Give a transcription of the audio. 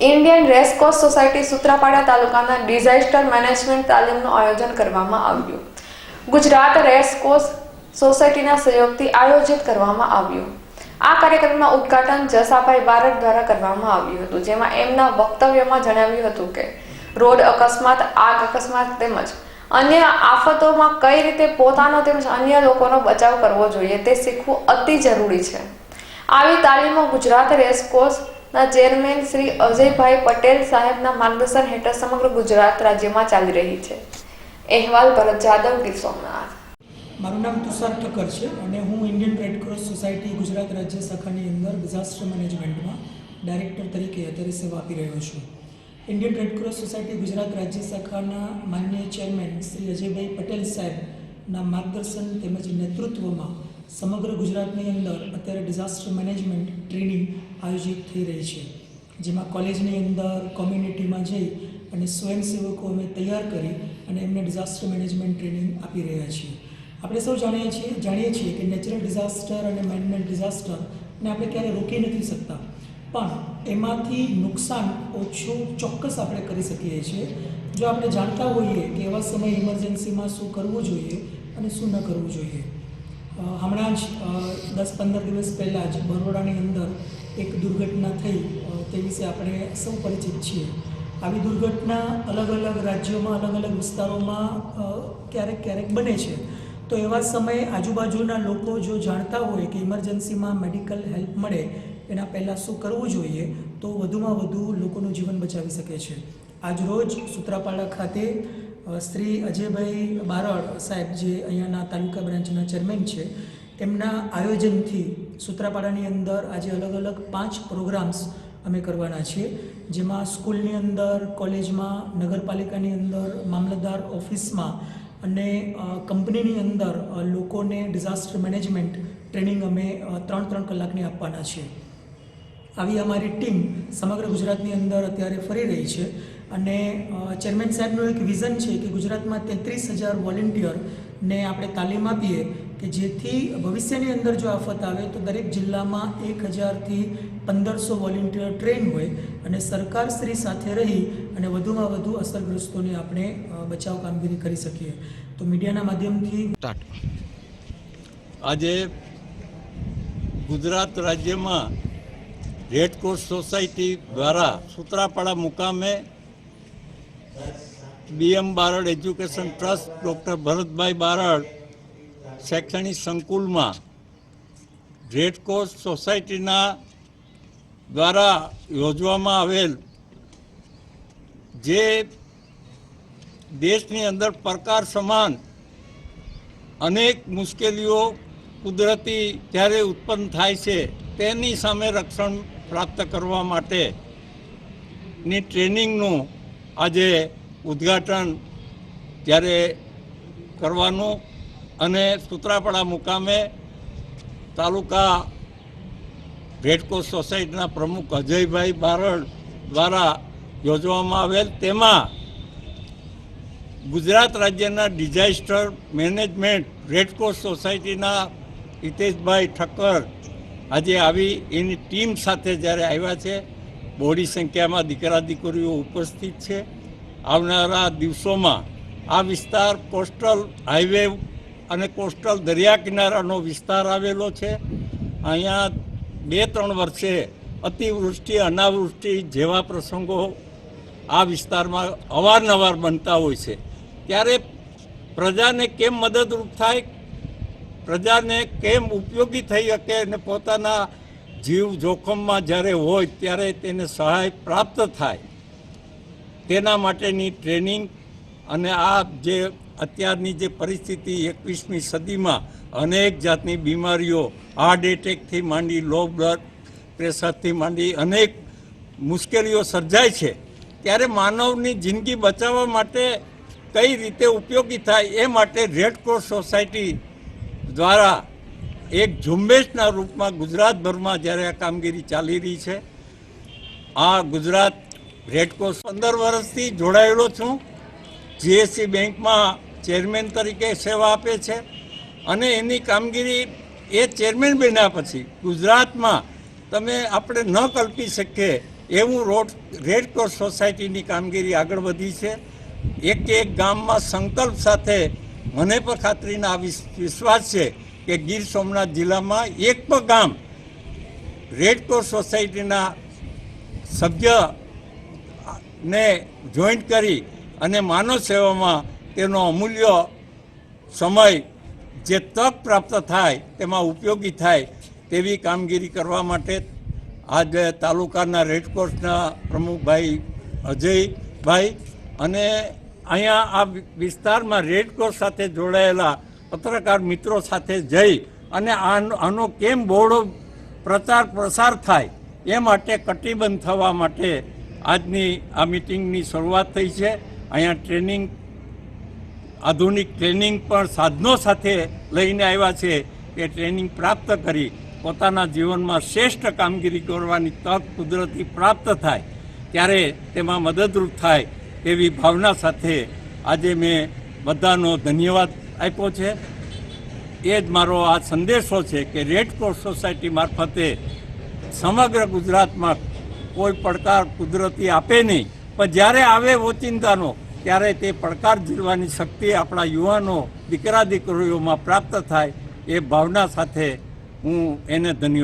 Indian racecourse society Sutrapada તાલુકાના disaster management તાલીમનું આયોજન કરવામાં આવ્યું. ગુજરાત રેસકોર્સ સોસાયટીના સહયોગથી આયોજિત કરવામાં આવ્યું. આ કાર્યક્રમના ઉદ્ઘાટન જસાભાઈ બારડ દ્વારા કરવામાં આવ્યું હતું, જેમાં એમના વક્તવ્યમાં જણાવ્યું હતું કે, રોડ અકસ્માત, આગ અકસ્માત તેમજ અન્ય આફતોમાં કઈ રીતે પોતાનો તેમજ અન્ય લોકોનો બચાવ કરવો જોઈએ તે શીખવું અતિ જરૂરી છે. આવી તાલીમો ગુજરાત રેસકોર્સના ચેરમેન શ્રી અજયભાઈ પટેલ સાહેબના માર્ગદર્શન હેઠળ સમગ્ર ગુજરાત રાજ્યમાં ચાલી રહી છે. અહેવાલ ભરત જાદવ, ગીર સોમનાથ. મારું નામ તુષાર ઠક્કર છે અને હું ઇન્ડિયન રેડક્રોસ સોસાયટી ગુજરાત રાજ્ય શાખાની અંદર ડિઝાસ્ટર મેનેજમેન્ટમાં ડાયરેક્ટર તરીકે અત્યારે સેવા આપી રહ્યો છું. ઇન્ડિયન રેડક્રોસ સોસાયટી ગુજરાત રાજ્ય શાખાના માનનીય ચેરમેન શ્રી અજયભાઈ પટેલ સાહેબના માર્ગદર્શન તેમજ નેતૃત્વમાં સમગ્ર ગુજરાતની અંદર અત્યારે ડિઝાસ્ટર મેનેજમેન્ટ ટ્રેનિંગ આયોજિત થઈ રહી છે. જેમાં કોલેજની અંદર કોમ્યુનિટીમાં જઈ અને સ્વયંસેવકો અમે તૈયાર કરી અને એમને ડિઝાસ્ટર મેનેજમેન્ટ ટ્રેનિંગ આપી રહ્યા છીએ. આપણે સૌ જાણીએ છીએ જાણીએ છીએ કે નેચરલ ડિઝાસ્ટર અને મેનમેડ ડિઝાસ્ટરને આપણે ક્યારેય રોકી નથી શકતા. પણ એમાંથી નુકસાન ઓછું ચોક્કસ આપણે કરી શકીએ છીએ. જો આપણે જાણતા હોઈએ કે એવા સમય ઇમરજન્સીમાં શું કરવું જોઈએ અને શું ન કરવું જોઈએ. હમણાં જ દસ પંદર દિવસ પહેલાં જ બરોડાની અંદર એક દુર્ઘટના થઈ તે વિશે આપણે સૌ પરિચિત છીએ. આવી દુર્ઘટના અલગ અલગ રાજ્યોમાં, અલગ અલગ વિસ્તારોમાં ક્યારેક ક્યારેક બને છે. તો એવા સમયે આજુબાજુના લોકો જો જાણતા હોય કે ઇમરજન્સીમાં મેડિકલ હેલ્પ મળે, એના પહેલાં શું કરવું જોઈએ, તો વધુમાં વધુ લોકોનું જીવન બચાવી શકે છે. આજરોજ સૂત્રાપાડા ખાતે શ્રી અજયભાઈ બારડ સાહેબ જે અહીંયાના તાલુકા બ્રાન્ચના ચેરમેન છે એમના આયોજનથી સૂત્રાપાડાની અંદર આજે અલગ અલગ પાંચ પ્રોગ્રામ્સ અમે કરવાના છીએ, જેમાં સ્કૂલની અંદર, કોલેજમાં, નગરપાલિકાની અંદર, મામલતદાર ઓફિસમાં અને કંપનીની અંદર લોકોને ડિઝાસ્ટર મેનેજમેન્ટ ટ્રેનિંગ અમે ત્રણ ત્રણ કલાકની આપવાના છીએ. આવી અમારી ટીમ સમગ્ર ગુજરાતની અંદર અત્યારે ફરી રહી છે. અને ચેરમેન સાહેબનું એક વિઝન છે કે ગુજરાતમાં તેત્રીસ હજાર વોલેન્ટિયરને આપણે તાલીમ આપીએ કે જેથી ભવિષ્યની અંદર જો આફત આવે તો દરેક જિલ્લામાં એક હજારથી પંદરસો વોલેન્ટિયર ટ્રેન હોય અને સરકાર શ્રી સાથે રહી અને વધુમાં વધુ અસરગ્રસ્તોને આપણે બચાવ કામગીરી કરી શકીએ. તો મીડિયાના માધ્યમથી આજે ગુજરાત રાજ્યમાં રેડક્રોસ સોસાયટી દ્વારા સૂત્રાપાડા મુકામે BM Barad education trust doctor Bharatbhai Barad શૈક્ષણિક સંકુલમાં રેડક્રોસ સોસાયટીના દ્વારા યોજવામાં આવેલ જે દેશની અંદર પ્રકાર સમાન અનેક મુશ્કેલીઓ કુદરતી જ્યારે ઉત્પન્ન થાય છે, તેની સામે રક્ષણ પ્રાપ્ત કરવા માટેની ટ્રેનિંગનું આજે ઉદ્ઘાટન ત્યારે કરવાનું અને સુત્રાપાડા મુકામે તાલુકા રેડક્રોસ સોસાયટીના પ્રમુખ અજયભાઈ બારડ દ્વારા યોજવામાં આવેલ તેમાં ગુજરાત રાજ્યના ડિઝાસ્ટર મેનેજમેન્ટ રેડક્રોસ સોસાયટીના હિતેશભાઈ ઠક્કર આજે આવી એની ટીમ સાથે જ્યારે આવ્યા છે, બહોળી સંખ્યામાં દીકરા દીકરીઓ ઉપસ્થિત છે. આવનારા દિવસોમાં આ વિસ્તાર કોસ્ટલ હાઈવે અને કોસ્ટલ દરિયા કિનારાનો વિસ્તાર આવેલો છે. અહીંયા બે ત્રણ વર્ષે અતિવૃષ્ટિ, અનાવૃષ્ટિ જેવા પ્રસંગો આ વિસ્તારમાં અવારનવાર બનતા હોય છે. ત્યારે પ્રજાને કેમ મદદરૂપ થાય? પ્રજાને કેમ ઉપયોગી થઈ શકે અને પોતાના જીવ જોખમમાં જ્યારે હોય ત્યારે તેને સહાય પ્રાપ્ત થાય. તેના માટેની ટ્રેનિંગ અને આ જે અત્યારની જે પરિસ્થિતિ એકવીસમી સદીમાં અનેક જાતની બીમારીઓ હાર્ટ એટેકથી માંડી લો બ્લડ પ્રેશરથી માંડી અનેક મુશ્કેલીઓ સર્જાય છે, ત્યારે માનવની જિંદગી બચાવવા માટે કઈ રીતે ઉપયોગી થાય એ માટે રેડક્રોસ સોસાયટી દ્વારા એક ઝુંબેશના રૂપમાં ગુજરાતભરમાં જ્યારે આ કામગીરી ચાલી રહી છે, આ ગુજરાત રેડક્રોસ પંદર વર્ષથી જોડાયેલો છું. જીએસસી બેંકમાં ચેરમેન તરીકે સેવા આપે છે અને એની કામગીરી એ ચેરમેન બન્યા પછી ગુજરાતમાં તમે આપણે ન કલ્પી શકીએ એવું રોડ રેડ સોસાયટીની કામગીરી આગળ વધી છે. એક એક ગામમાં સંકલ્પ સાથે મને પણ ખાતરીના વિશ્વાસ છે કે ગીર સોમનાથ જિલ્લામાં એક પણ ગામ રેડ ક્રોસ સોસાયટીના સભ્ય ને જોઈન્ટ કરી અને માનવ સેવામાં તેનો અમૂલ્ય સમય જે તક પ્રાપ્ત થાય તેમાં ઉપયોગી થાય તેવી કામગીરી કરવા માટે આજે તાલુકાના રેડક્રોસના પ્રમુખભાઈ અજયભાઈ અને અહીંયા આ વિસ્તારમાં રેડક્રોસ સાથે જોડાયેલા પત્રકાર મિત્રો સાથે જઈ અને આનો કેમ બહોળો પ્રચાર, પ્રસાર થાય એ માટે કટિબંધ થવા માટે આજની આ મિટિંગની શરૂઆત થઈ છે. અહીંયા ટ્રેનિંગ, આધુનિક ટ્રેનિંગ પણ સાધનો સાથે લઈને આવ્યા છે કે ટ્રેનિંગ પ્રાપ્ત કરી પોતાના જીવનમાં શ્રેષ્ઠ કામગીરી કરવાની તક કુદરતી પ્રાપ્ત થાય, ત્યારે તેમાં મદદરૂપ થાય તેવી ભાવના સાથે આજે મેં બધાનો ધન્યવાદ આપ્યો છે. એ જ મારો આ સંદેશો છે કે રેડ ક્રોસ સોસાયટી મારફતે સમગ્ર ગુજરાતમાં કોઈ પડકાર કુદરતી આપે નહીં. પણ જ્યારે આવે ઓચિંતાનો ત્યારે તે પડકાર ઝીલવાની શક્તિ આપણા યુવાનો દીકરા દીકરીઓમાં પ્રાપ્ત થાય એ ભાવના સાથે હું એને ધન્યવાદ